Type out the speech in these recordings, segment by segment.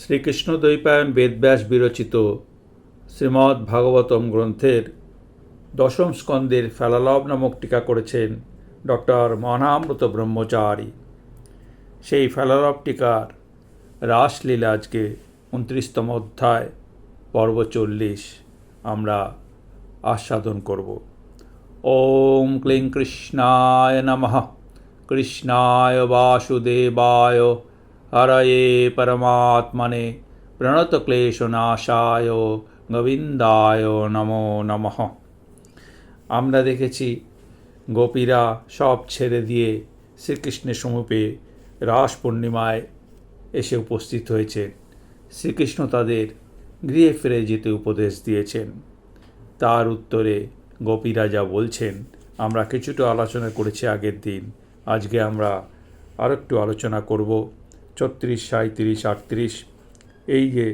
শ্রীকৃষ্ণ দ্বৈপায়ন বেদব্যাস বিরচিত শ্রীমদ্ ভাগবতম গ্রন্থের দশম স্কন্দের ফেলালব নামক টিকা করেছেন ডক্টর মহানামৃত ব্রহ্মচারী। সেই ফেলালব টিকার রাসলীলা আজকে উনত্রিশতম অধ্যায়, পর্ব চল্লিশ আমরা আস্বাদন করব। ওম ক্লিং কৃষ্ণায় নমঃ। কৃষ্ণায় বাসুদেবায় হরয়ে পরমাত্মনে প্রণতক্লেশনাশায় গোবিন্দায় নমো নমঃ আমরা দেখেছি, গোপীরা সব ছেড়ে দিয়ে শ্রীকৃষ্ণের সমীপে রাস পূর্ণিমায় এসে উপস্থিত হয়েছেন। শ্রীকৃষ্ণ তাদের গৃহে ফিরে যেতে উপদেশ দিয়েছেন। তার উত্তরে গোপীরা যা বলছেন, আমরা কিছুটা আলোচনা করেছি আগের দিন। আজকে আমরা আরও একটু আলোচনা করব। ছত্রিশ সাঁত্রিশ আটত্রিশ। এই যে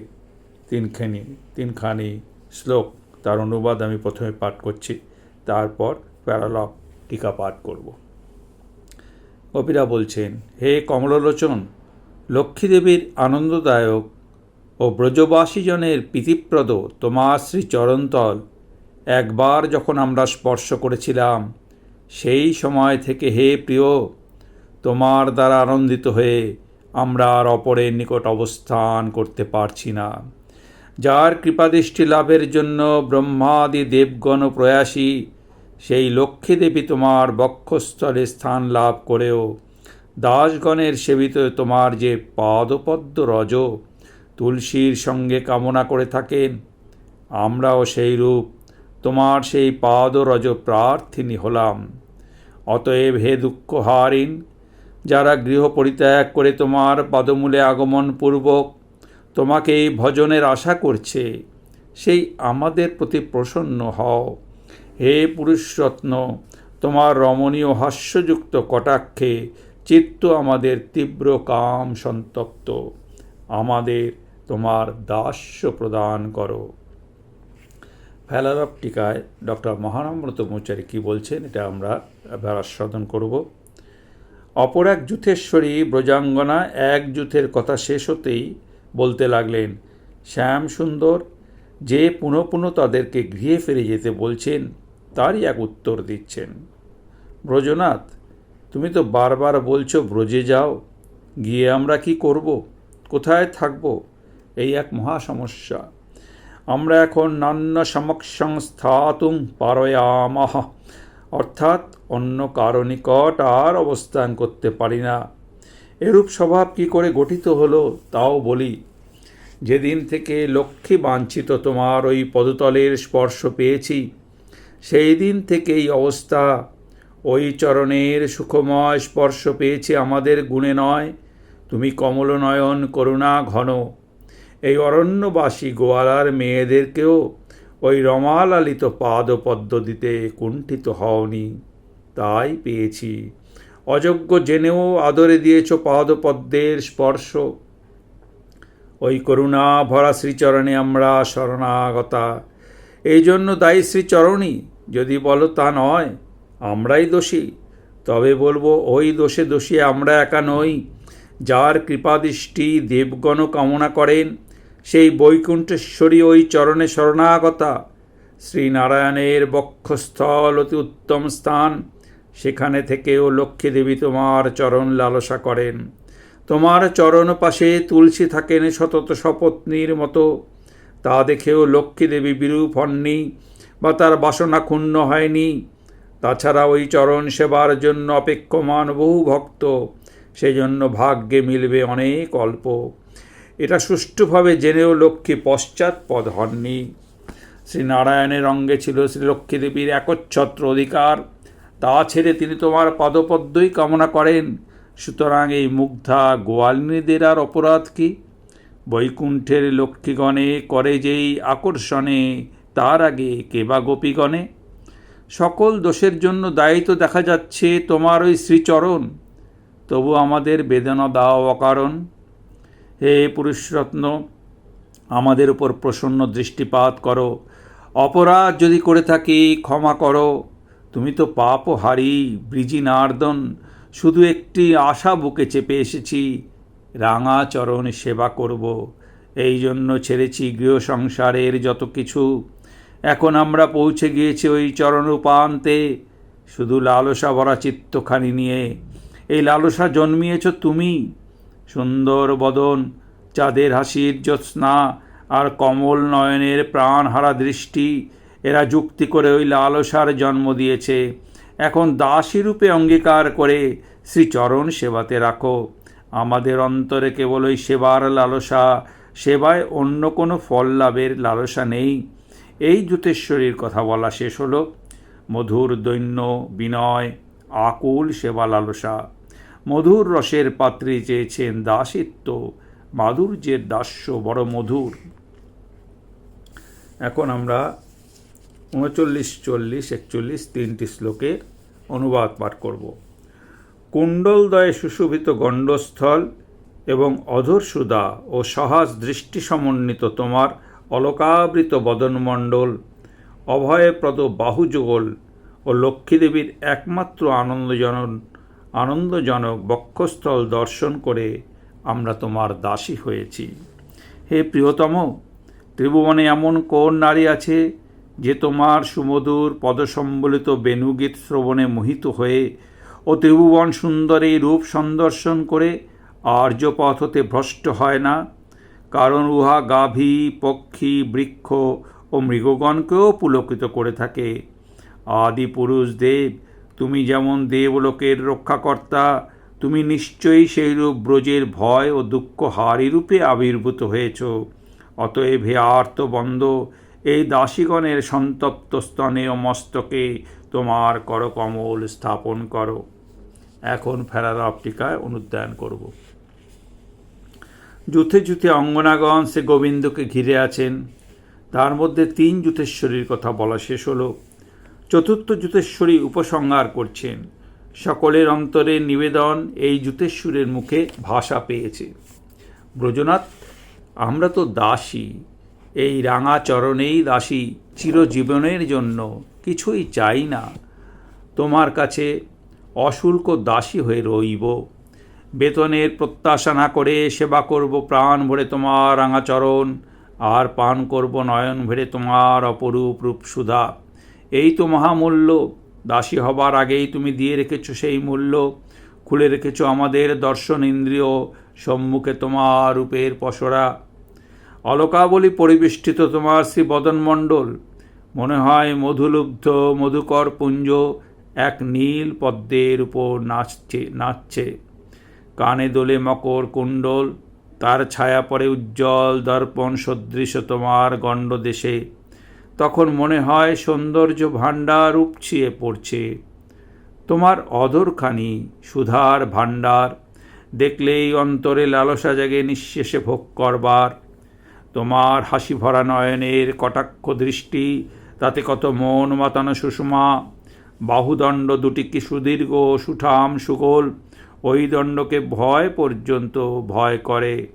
তিনখানি তিনখানি শ্লোক, তার অনুবাদ আমি প্রথমে পাঠ করছি। তারপর প্যারালগ টিকা পাঠ করব। গোপীরা বলছেন, হে কমললোচন, লক্ষ্মীদেবীর আনন্দদায়ক ও ব্রজবাসীজনের প্রীতিপ্রদ তোমার শ্রী চরণতল একবার যখন আমরা স্পর্শ করেছিলাম, সেই সময় থেকে হে প্রিয়, তোমার দ্বারা আনন্দিত হয়ে আমরা আর অপরের নিকট অবস্থান করতে পারছি না। যার কৃপাদৃষ্টি লাভের জন্য ব্রহ্মাদি দেবগণ প্রয়াসী, সেই লক্ষ্মী দেবী তোমার বক্ষস্থলে স্থান লাভ করেও, দাসগণের সেবিত তোমার যে পাদপদ্ম রজ, তুলসীর সঙ্গে কামনা করে থাকেন। আমরাও সেই রূপ তোমার সেই পাদরজ প্রার্থিনী হলাম। অতএব হে দুঃখহারিণ যারা গৃহ পরিত্যাগ করে তোমার পদমূলে আগমন পূর্বক তোমাকে ভজনের আশা করছে, সেই আমাদের প্রতি প্রসন্ন হও। হে পুরুষরত্ন, তোমার রমণীয় হাস্যযুক্ত কটাক্ষে চিত্ত আমাদের তীব্র কাম সন্তপ্ত। আমাদের তোমার দাস্য প্রদান করো। ফেলারব টিকায় ডক্টর মহানম্রত মোচারি কী বলছেন, এটা আমরা আস্বাদন করব। অপর এক যুথেশ্বরী ব্রজাঙ্গনা এক যুথের কথা শেষ হতেই বলতে লাগলেন, শ্যাম সুন্দর, যে পুনঃ পুনঃ তাদেরকে গৃহে ফিরে যেতে বলছেন, তারই এক উত্তর দিচ্ছেন। ব্রজনাথ, তুমি তো বারবার বলছো ব্রজে যাও, গিয়ে আমরা কি করব, কোথায় থাকব, এই এক মহা সমস্যা। আমরা এখন নান্য সমক্ষং স্থাতুম পারয়ামাহ অর্থাৎ অন্য কারও নিকট আর অবস্থান করতে পারি না। এরূপ স্বভাব কি করে গঠিত হলো তাও বলি। যেদিন থেকে লক্ষ্মী বাঞ্ছিত তোমার ওই পদতলের স্পর্শ পেয়েছি সেই দিন থেকে এই অবস্থা। ওই চরণের সুখময় স্পর্শ পেয়েছে আমাদের গুণে নয়। তুমি কমলনয়ন করুণা ঘন। এই অরণ্যবাসী গোয়ালার মেয়েদেরকেও ওই রমালালিত পাদপদ্ম দিতে কুণ্ঠিত হওনি। তাই পেয়েছি। অযোগ্য জেনেও আদরে দিয়েছ পাদপদ্মের স্পর্শ। ওই করুণা ভরা শ্রীচরণে আমরা শরণাগতা। এই জন্য দায়ী শ্রীচরণই, যদি বলো তা নয়, আমরাই দোষী। তবে বলব, ওই দোষে দোষী আমরা একা নই। যার কৃপাদৃষ্টি দেবগণ কামনা করেন, সেই বৈকুণ্ঠেশ্বরী ওই চরণে শরণাগতা। শ্রীনারায়ণের বক্ষস্থল অতি উত্তম স্থান। সেখানে থেকেও লক্ষ্মী দেবী তোমার চরণ লালসা করেন। তোমার চরণ পাশে তুলসী থাকেন শতত শপত্নীর মতো। তা দেখেও লক্ষ্মী দেবী বিরূপ হননি বা তার বাসনা ক্ষুণ্ণ হয়নি। তাছাড়া ওই চরণ সেবার জন্য অপেক্ষমান বহু ভক্ত। সেজন্য ভাগ্যে মিলবে অনেক অল্প। এটা সুষ্ঠুভাবে জেনেও লক্ষ্মী পশ্চাৎপদ হননি। শ্রীনারায়ণের অঙ্গে ছিল শ্রী লক্ষ্মী দেবীর একচ্ছত্র অধিকার। তা ছেড়ে তিনি তোমার পদপদ্মই কামনা করেন। সুতরাং এই মুগ্ধা গোয়ালিনীদের আর অপরাধ কি? বৈকুণ্ঠের লক্ষ্মীগণে করে যেই আকর্ষণে, তার আগে কেবা গোপীগণে? সকল দোষের জন্য দায়িত্ব দেখা যাচ্ছে তোমার ওই শ্রীচরণ। তবু আমাদের বেদনা দাও অকারণ। হে পুরুষরত্ন, আমাদের উপর প্রসন্ন দৃষ্টিপাত করো। অপরাধ যদি করে থাকি, ক্ষমা করো। তুমি তো পাপ হারি ব্রিজি নার্দন শুধু একটি আশা বুকে চেপে এসেছি রাঙা চরণ সেবা করব, এই জন্য ছেড়েছি গৃহ সংসারের যত কিছু। এখন আমরা পৌঁছে গিয়েছি ওই চরণ উপান্তে শুধু লালসা ভরা চিত্তখানি নিয়ে। এই লালসা জন্মিয়েছ তুমি, সুন্দর বদন, চাঁদের হাসির জ্যোৎস্না আর কমল নয়নের প্রাণহারা দৃষ্টি এরা যুক্তি করে ওই লালসার জন্ম দিয়েছে। এখন দাসী রূপে অঙ্গীকার করে শ্রীচরণ সেবাতে রাখো। আমাদের অন্তরে কেবল ওই সেবার লালসা, সেবায় অন্য কোনো ফল লাভের লালসা নেই। এই জুতেশ্বরীর কথা বলা শেষ হলো। মধুর দৈন্য, বিনয়, আকুল সেবা লালসা। মধুর রসের পাত্রী চেয়েছেন দাসিত্ব। মাধুর্যের দাস্য বড় মধুর। এখন আমরা উনচল্লিশ, চল্লিশ, একচল্লিশ তিনটি শ্লোকের অনুবাদ পাঠ করব। কুণ্ডলদয়ে সুশোভিত গণ্ডস্থল এবং অধর সুদা ও সহাস দৃষ্টি সমন্বিত তোমার অলকাবৃত বদনমণ্ডল, অভয়প্রদ বাহুযুগল ও লক্ষ্মীদেবীর একমাত্র আনন্দজনক আনন্দজনক বক্ষস্থল দর্শন করে আমরা তোমার দাসী হয়েছি। হে প্রিয়তম, ত্রিভুবনে এমন কোন নারী আছে যে তোমার সুমধুর পদসম্বলিত বেণুগীত শ্রবণে মোহিত হয়ে ও ত্রিভুবন সুন্দর এই রূপ সন্দর্শন করে আর্যপথ হতে ভ্রষ্ট হয় না, কারণ উহা গাভী, পক্ষী, বৃক্ষ ও মৃগগণকেও পুলকিত করে থাকে। আদি পুরুষ দেব, তুমি যেমন দেবলোকের রক্ষাকর্তা, তুমি নিশ্চয়ই সেইরূপ ব্রজের ভয় ও দুঃখ হারি রূপে আবির্ভূত হয়েছ। অতএব হে আর্তবন্ধ এই দাসীগণের সন্তপ্ত স্তনে ও মস্তকে তোমার করকমল স্থাপন করো। এখন ফেরার অপটিকায় অনুদ্যান করব। যুথে যুথে অঙ্গনাগণ সে গোবিন্দকে ঘিরে আছেন। তার মধ্যে তিন যুথেশ্বরীর কথা বলা শেষ হলো। চতুর্থ যুথেশ্বরী উপসংহার করছেন। সকলের অন্তরে নিবেদন এই যুতেশ্বরের মুখে ভাষা পেয়েছে। ব্রজনাথ, আমরা তো দাসী। এই রাঙা চরণেই দাসী চিরজীবনের জন্য কিছুই চাই না। তোমার কাছে অশুল্ক দাসী হয়ে রইব। বেতনের প্রত্যাশা না করে সেবা করব প্রাণ ভরে তোমার রাঙাচরণ, আর পান করব নয়ন ভরে তোমার অপরূপ রূপ সুধা এই তো মহামূল্য, দাসী হবার আগেই তুমি দিয়ে রেখেছ সেই মূল্য। খুলে রেখেছ আমাদের দর্শন ইন্দ্রিয়, সম্মুখে তোমার রূপের পসরা অলকাবলী পরিবেষ্টিত তোমার শ্রী বদনমণ্ডল মনে হয় মধুলুব্ধ মধুকর পুঞ্জ এক নীল পদ্মের উপর নাচছে নাচছে। কানে দোলে মকর কুণ্ডল, তার ছায়া পড়ে উজ্জ্বল দর্পণ সদৃশ তোমার গণ্ডদেশে। তখন মনে হয় সৌন্দর্য ভাণ্ডার উপছিয়ে পড়ছে। তোমার অদরখানি সুধার ভাণ্ডার, দেখলেই অন্তরে লালসা জাগে নিঃশেষে ভোগ করবার। তোমার হাসি ভরা নয়নের কটাক্ষ দৃষ্টি, তাতে কত মন মাতানো সুষমা। বাহুদণ্ড দুটি কি সুদীর্ঘ সুঠাম সুগোল, ওই দণ্ডকে ভয় পর্যন্ত ভয় করে।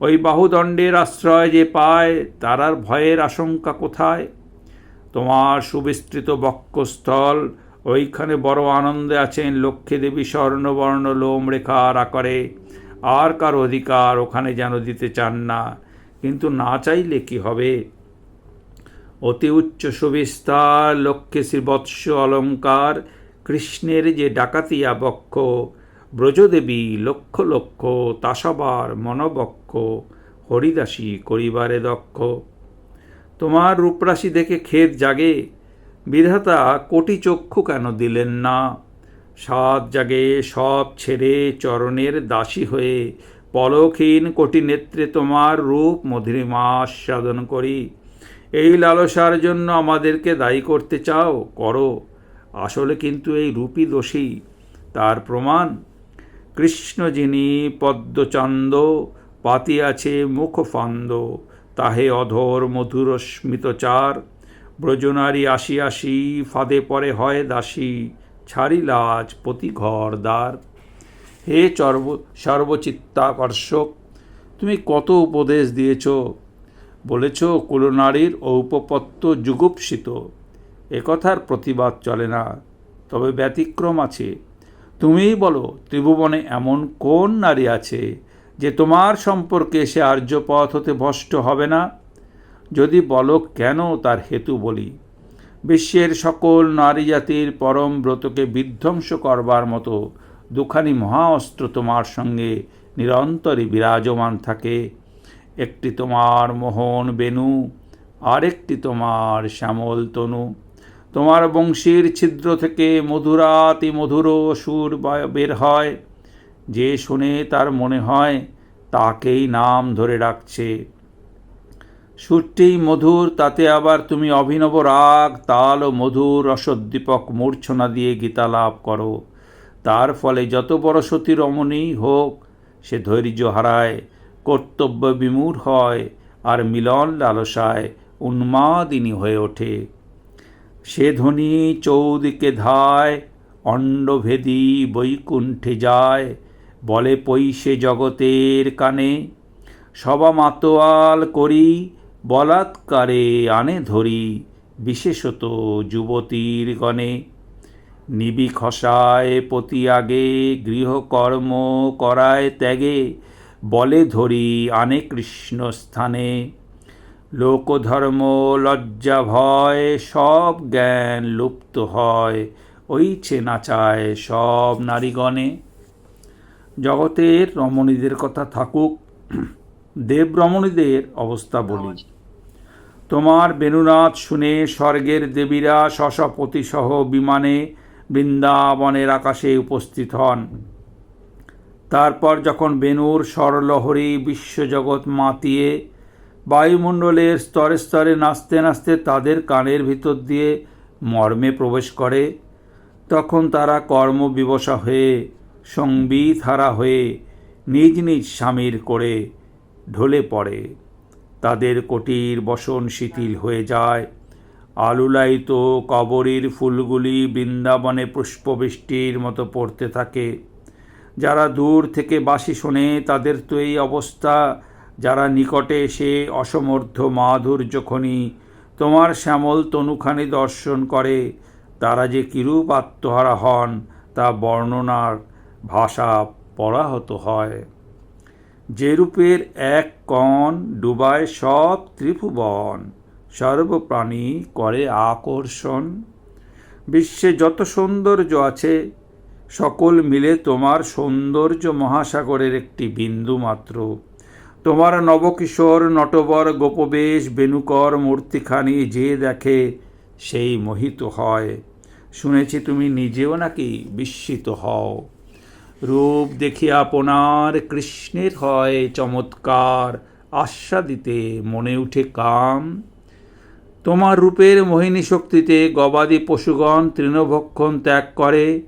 ওই বাহুদণ্ডের আশ্রয় যে পায় তারার ভয়ের আশঙ্কা কোথায়? তোমার সুবিস্তৃত বক্ষস্থল, ওইখানে বড় আনন্দে আছেন লক্ষ্মী দেবী স্বর্ণবর্ণ লোম রেখার আকারে। আর কার অধিকার ওখানে যেন দিতে চান না? কিন্তু না চাইলে কি হবে? অতি উচ্চ সুবিস্তার লক্ষ্যে শ্রীবৎস অলঙ্কার, কৃষ্ণের যে ডাকাতিয়া বক্ষ, ব্রজদেবী লক্ষ লক্ষ, তাসাবার মনবক্ষ, হরিদাসী করিবারে দক্ষ। তোমার রূপরাশি দেখে খেদ জাগে, বিধাতা কোটি চক্ষু কেন দিলেন না? সাত জাগে সব ছেড়ে চরণের দাসী হয়ে পলকহীন কোটি নেত্রে তোমার রূপ মধুরিমা আস্বাদন করি। এই লালসার জন্য আমাদেরকে দায়ী করতে চাও, করো। আসলে কিন্তু এই রূপই দোষী, তার প্রমাণ। কৃষ্ণ যিনি পদ্মচন্দ পাতিয়াছে মুখফন্দ, তাহে অধর মধুর স্মিতচার ব্রজনারী আসি আসি, ফাঁদে পরে হয় দাসী ছাড়িলাজ পতি ঘর দ্বার। হে চর্ব, সর্বচিত্তাকর্ষক, তুমি কত উপদেশ দিয়েছ? বলেছ, কুলনারীর ঔপপত্য যুগুপসিত। একথার প্রতিবাদ চলে না, তবে ব্যতিক্রম আছে। তুমিই বলো, ত্রিভুবনে এমন কোন নারী আছে যে তোমার সম্পর্কে সে আর্যপথ হতে ভষ্ট হবে না? যদি বলো, কেন তার হেতু বলি? বিশ্বের সকল নারী জাতির পরম ব্রতকে বিধ্বংস করবার মতো দুখানি মহা অস্ত্র তোমার সঙ্গে নিরন্তরই বিরাজমান থাকে। একটি তোমার মোহন বেনু আরেকটি তোমার শ্যামল তনু। তোমার বংশীর ছিদ্র থেকে মধুরাতি মধুর সুর বের হয়। যে শুনে তার মনে হয়, তাকেই নাম ধরে ডাকছে। সুরটি মধুর, তাতে আবার তুমি অভিনব রাগ, তাল ও মধুর রসোদ্দীপক মূর্ছনা দিয়ে গীতা লাভ করো। তার ফলে যত বড় সতী রমণী হোক, সে ধৈর্য হারায়, কর্তব্য বিমূঢ় হয় আর মিলন লালসায় উন্মাদিনী হয়ে ওঠে। সে ধ্বনি চৌদিকে ধায় অণ্ডভেদী বৈকুণ্ঠে যায়, বলে পৈশে জগতের কানে, সবা মাতোয়াল করি, বলাৎকারে আনে ধরি, বিশেষত যুবতীর গণে। নিবি খসায় পতি আগে, গৃহকর্ম করায় ত্যাগে, বলে ধরি আনে কৃষ্ণ স্থানে। লোকধর্ম লজ্জা ভয়, সব জ্ঞান লুপ্ত হয়, ওই চেনা চায় সব নারীগণে। জগতের রমণীদের কথা থাকুক, দেব রমণীদের অবস্থা বলি। তোমার বেণুনাথ শুনে স্বর্গের দেবীরা শশপতি সহ বিমানে বৃন্দাবনের আকাশে উপস্থিত হন। তারপর যখন বেনুর স্বরলহরী বিশ্বজগৎ মাতিয়ে বায়ুমণ্ডলের স্তরে স্তরে নাচতে নাচতে তাদের কানের ভিতর দিয়ে মর্মে প্রবেশ করে, তখন তারা কর্মবিবশা হয়ে সংগীত হারা হয়ে নিজ নিজ স্বামীর করে ঢলে পড়ে। তাদের কোটির বসন শিথিল হয়ে যায়। আলুলায়িত কবরীর ফুলগুলি বৃন্দাবনে পুষ্পবৃষ্টির মতো পড়তে থাকে। যারা দূর থেকে বাসি শোনে, তাদের তো এই অবস্থা। যারা নিকটে এসে অসমর্থ মাধুর্য খনি, তোমার শ্যামল তনুখানি দর্শন করে, তারা যে কিরূপ আত্মহারা হন, তা বর্ণনার ভাষা পরাহত হয়। যে রূপের এক কণ ডুবায় সব ত্রিভুবন। সর্বপ্রাণী করে আকর্ষণ। বিশ্বে যত সৌন্দর্য আছে, সকল মিলে তোমার সৌন্দর্য মহাসাগরের একটি বিন্দু মাত্র। তোমার নবকিশোর, নটবর, গোপবেশ বেনুকর মূর্তিখানি যে দেখে সেই মোহিত হয়। শুনেছি তুমি নিজেও নাকি বিস্মিত হও। রূপ দেখি আপনার কৃষ্ণের হয় চমৎকার আস্বাদিতে মনে উঠে কাম। তোমার রূপের মোহিনী শক্তিতে গবাদি পশুগণ তৃণভক্ষণ ত্যাগ করে।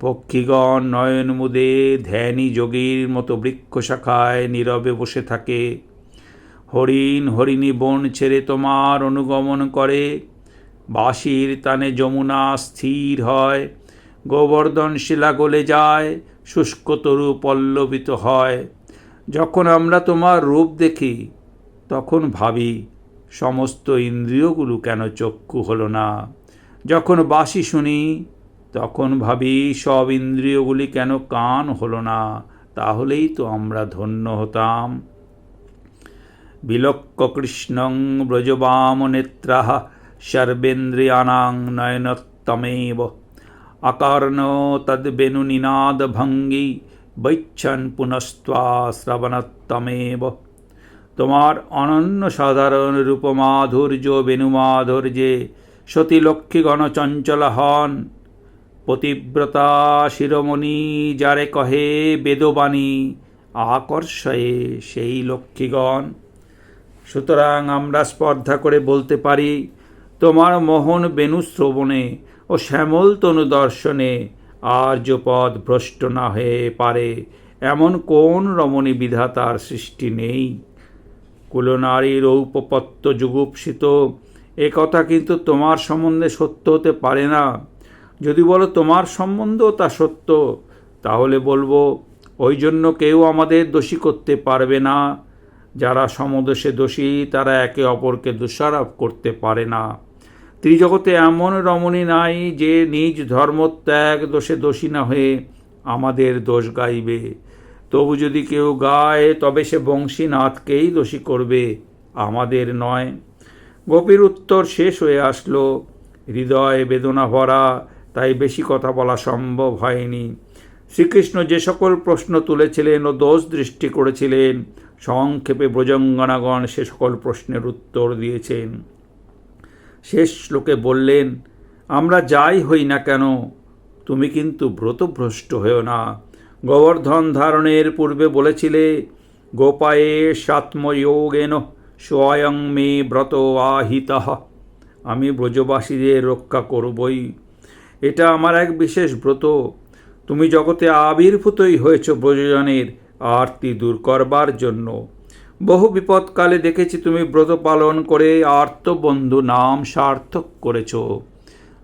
পক্ষীগণ নয়ন মুদে ধ্যানী যোগীর মতো বৃক্ষ শাখায় নীরবে বসে থাকে। হরিণ, হরিণী বন ছেড়ে তোমার অনুগমন করে। বাঁশির তানে যমুনা স্থির হয়। গোবর্ধন শিলা গলে যায়, শুষ্ক তরু পল্লবিত হয়। যখন আমরা তোমার রূপ দেখি, তখন ভাবি সমস্ত ইন্দ্রিয়গুলো কেন চক্ষু হলো না? যখন বাসি শুনি, তখন ভাবি সব ইন্দ্রিয়গুলি কেন কান হলো না? তাহলেই তো আমরা ধন্য হতাম। বিলক্ষ কৃষ্ণং ব্রজবাম নেত্রা সর্বেন্দ্রিয়ানাং নয়নতমেব অকর্ণ তদ্বেণুনিনাদভঙ্গি বৈচ্ছন পুনস্তা শ্রবণতমেব তোমার অনন্য সাধারণ রূপমাধুর্য সতী লক্ষ্মীগণ চঞ্চল হন। পতিব্রতা শিরোমণি যারে কহে বেদবাণী, আকর্ষয়ে সেই লক্ষ্মীগণ। সুতরাং আমরা স্পর্ধা করে বলতে পারি, তোমার মোহন বেণু শ্রবণে ও শ্যামল তনু দর্শনে আর্যপদ ভ্রষ্ট না হয়ে পারে, এমন কোন রমণী বিধাতার সৃষ্টি নেই। কুলনারীর ঔপপত্য যুগুপসিত, এ কথা কিন্তু তোমার সম্বন্ধে সত্য হতে পারে না। যদি বলো তোমার সম্বন্ধেও তা সত্য, তাহলে বলব ওই জন্য কেউ আমাদের দোষী করতে পারবে না। যারা সমদোষে দোষী, তারা একে অপরকে দোষারোপ করতে পারে না। ত্রিজগতে এমন রমণী নাই যে নিজ ধর্মত্যাগ, দোষে দোষী না হয়ে আমাদের দোষ গাইবে। তবু যদি কেউ গায়, তবে সে বংশীনাথকেই দোষী করবে। আমাদের নয়। গোপীর উত্তর শেষ হয়ে আসলো। হৃদয় বেদনা ভরা, তাই বেশি কথা বলা সম্ভব হয়নি। শ্রীকৃষ্ণ যে সকল প্রশ্ন তুলেছিলেন ও দোষ দৃষ্টি করেছিলেন, সংক্ষেপে ব্রজঙ্গনাগণ সে সকল প্রশ্নের উত্তর দিয়েছেন। শেষ শ্লোকে বললেন, আমরা যাই হই না কেন? তুমি কিন্তু ব্রতভ্রষ্ট হয়েও না। গোবর্ধন ধারণের পূর্বে বলেছিলে, গোপায়ে সাত্মযোগেন স্বয়ং মে ব্রত আহিতঃ। আমি ব্রজবাসীদের রক্ষা করবই। এটা আমার এক বিশেষ ব্রত। তুমি জগতে আবির্ভূতই হয়েছ ব্রজজনের আরতি দূর করবার জন্য। বহু বিপদকালে দেখেছি তুমি ব্রত পালন করে আর্তবন্ধু নাম সার্থক করেছ।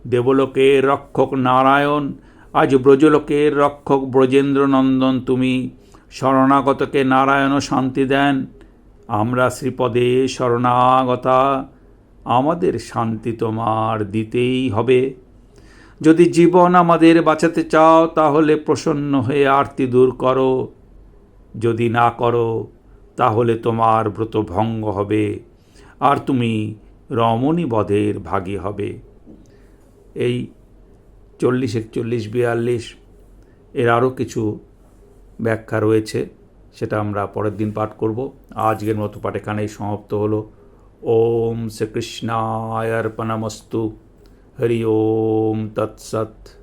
দেবলোকের রক্ষক নারায়ণ আজ ব্রজলোকের রক্ষক ব্রজেন্দ্রনন্দন তুমি শরণাগতকে নারায়ণ শান্তি দেন। আমরা শ্রীপদে শরণাগতা, আমাদের শান্তি তোমার দিতেই হবে। যদি জীবন আমাদের বাঁচাতে চাও, তাহলে প্রসন্ন হয়ে আরতি দূর করো। যদি না করো, তাহলে তোমার ব্রত ভঙ্গ হবে, আর তুমি রমণী বধের ভাগী হবে। এই চল্লিশ, একচল্লিশ, বিয়াল্লিশ এর আরও কিছু ব্যাখ্যা রয়েছে, সেটা আমরা পরের দিন পাঠ করব। আজকের মতো পাঠ এখানেই সমাপ্ত হলো। ওম শ্রীকৃষ্ণায় অর্পণমস্তু। হরি ওম তৎসৎ।